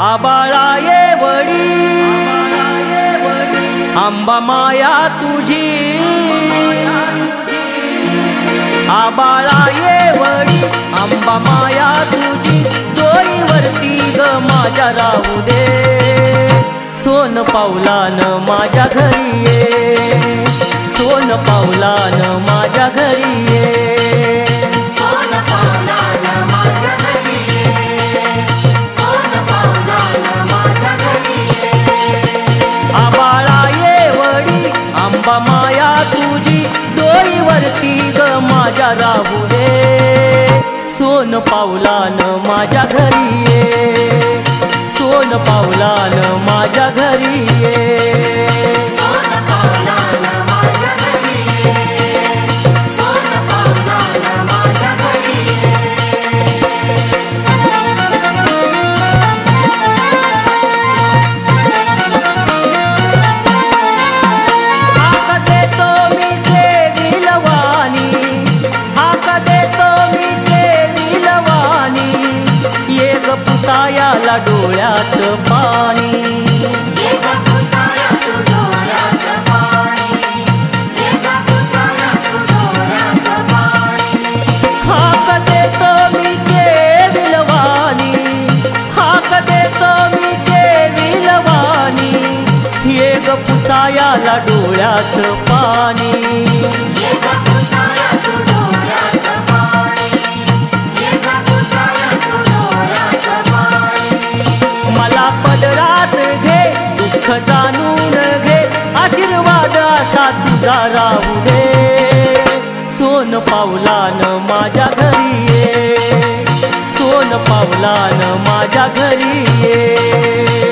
आबाळा ये वडी. आंबा माया तुझी. आबाळा ये वडी आंबा माया तुझी. डोईवरती ग माझ्या राहू दे. सोन पावलान माझ्या घरी ये. सोन पावलान माझ्या घरी ये. पावलान माझ्या घरी ये. सोन तू डोळ्याचं पाणी. मला पदरात घे दुःख जाणून घे. आशीर्वाद असा तुझा राहू दे. सोन पावलान माझ्या घरी ये. सोन पावलान माझ्या घरी ये.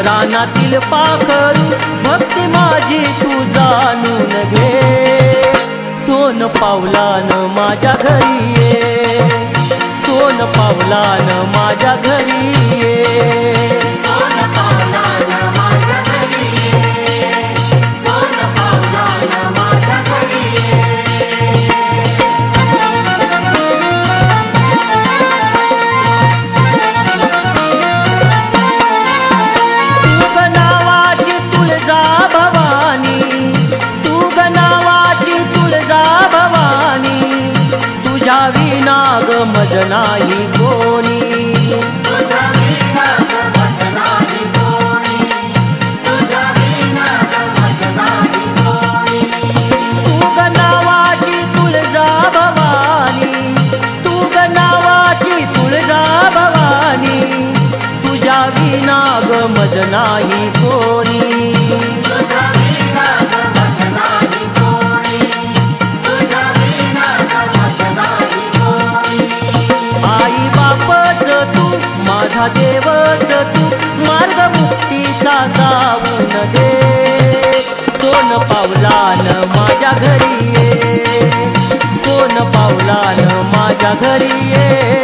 रानातील पाखरू भक्ती माझी तू जाणून घे. सोन पावलान माझ्या घरी ये. सोन पावलान माझ्या घरी ये. भज नाही कोणी. आई बापच तू माझा देवच तू मार्ग मुक्तीचा जाऊन दे। सोन पावलान माझ्या घरी ये। सोन पावलान माझ्या घरी ये।